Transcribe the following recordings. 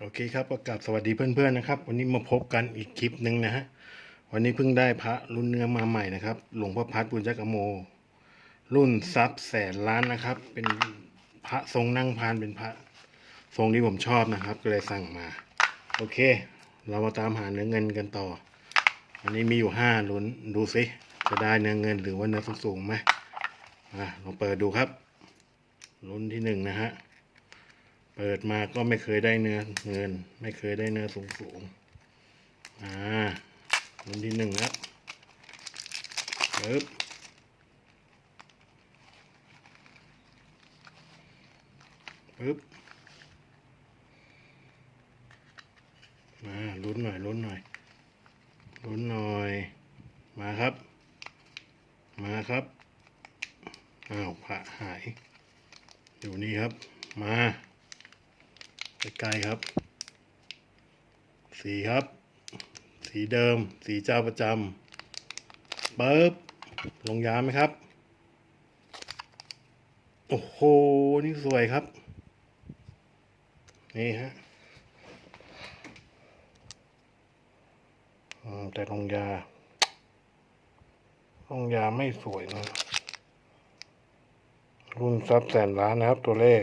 โอเคครับประกาศสวัสดีเพื่อนๆนะครับ วันนี้มาพบกันอีกคลิปหนึ่งนะฮะวันนี้เพิ่งได้พระรุ่นเนื้อมาใหม่นะครับหลวงพ่อพัดบุญจักรโม รุ่นทรัพย์แสนล้านนะครับ เป็นพระทรงนั่งพานเป็นพระทรงที่ผมชอบนะครับ ก็เลยสั่งมา โอเค เรามาตามหาเนื้อเงินกันต่อ วันนี้มีอยู่ห้าลุ้นดูสิจะได้เนื้อเงินหรือว่าเนื้อสูงๆไหมอะลองเปิดดูครับลุ้นที่หนึ่งนะฮะ เปิดมาก็ไม่เคยได้เนื้อเงิน ไม่เคยได้เนื้อสูงสูงอ่ารุ่นที่หนึ่งครับปึ๊บปึ๊บมาลุ้นหน่อยลุ้นหน่อยลุ้นหน่อย มาครับ มาครับอ้าวพระหาย อยู่นี่ครับ มา ใกล้ๆครับ สีครับ สีเดิม สีเจ้าประจำปึ๊บลงยาไหมครับ โอ้โห นี่สวยครับ นี่ฮะแต่ลงยา ลงยาไม่สวยนะรุ่นซับแสนล้านนะครับตัวเลข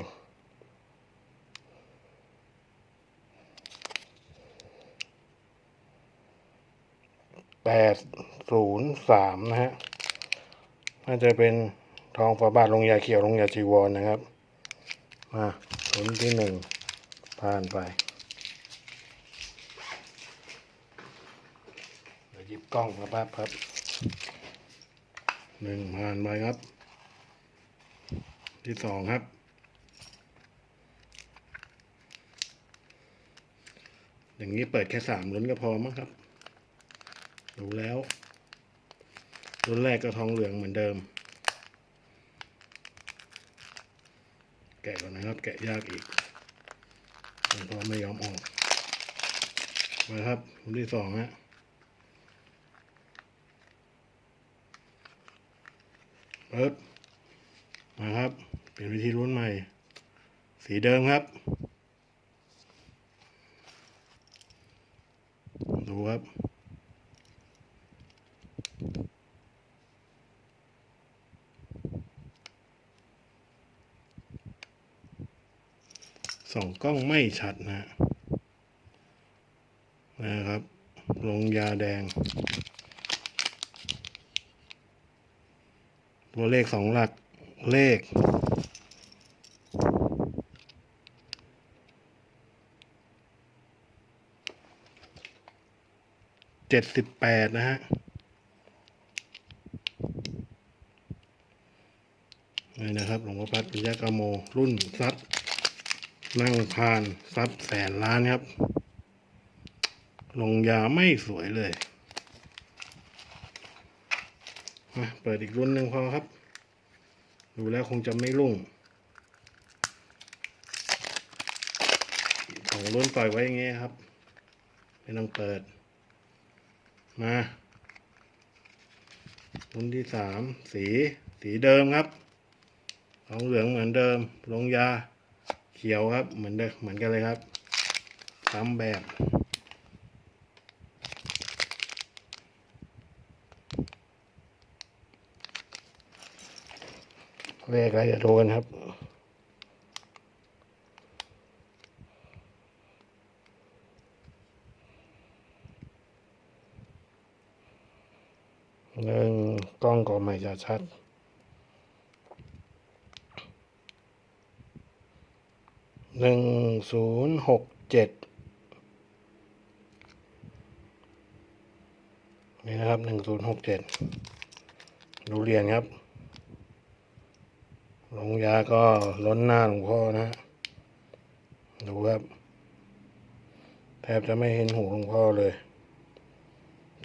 แปดศูนย์สามนะฮะ น่าจะเป็นทองฝาบาทลงยาเขียวลงยาจีวรนนะครับ มาผลที่หนึ่งผ่านไปเดี๋ยวหยิบกล้องมาแป๊บครับหนึ่งผ่านไปครับ ที่สองครับ อย่างนี้เปิดแค่สามลุ้นก็พอมั้งครับ ดูแล้วรุ่นแรกก็ทองเหลืองเหมือนเดิม แกะก่อนนะครับ แกะยากอีกเพราะไม่ยอมออกมาครับรุ่นที่สองฮะเปิดมาครับ เป็นวิธีรุ่นใหม่ สีเดิมครับ ดูครับ ส่องกล้องไม่ชัดนะนะครับ ลงยาแดง ตัวเลขสองหลักเลข เจ็ดสิบแปดนะฮะนี่นะครับ หลวงพ่อพัดปิยกาโม รุ่นซับ นั่งพานซับแสนล้านครับ ลงยาไม่สวยเลยมาเปิดอีกรุ่นหนึ่งพอครับ ดูแล้วคงจะไม่รุ่งของรุ่นปล่อยไว้อย่างเงี้ยครับไม่ต้องเปิด มารุ่นที่สามสีสีเดิมครับ ของเหลืองเหมือนเดิม ลงยา เขียวครับเหมือนเดิมเหมือนกันเลยครับตามแบบเลขอะไรจะดูกันครับหนึ่งกล้องก็ไม่จะชัด หนึ่งศูนย์หกเจ็ดนี่นะครับหนึ่งศูนย์หกเจ็ดดูเรียนครับลงยาก็ล้นหน้าหลวงพ่อนะดูครับ แทบจะไม่เห็นหูหลวงพ่อเลย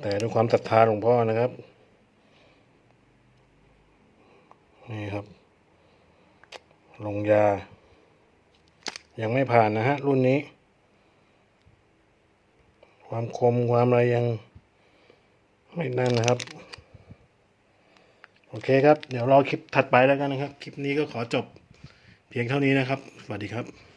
แต่ด้วยความศรัทธาหลวงพ่อนะครับ นี่ครับ ลงยา ยังไม่ผ่านนะฮะ รุ่นนี้ ความคมความอะไรยังไม่นั่นนะครับ โอเคครับ เดี๋ยวรอคลิปถัดไปแล้วกันนะครับ คลิปนี้ก็ขอจบเพียงเท่านี้นะครับ สวัสดีครับ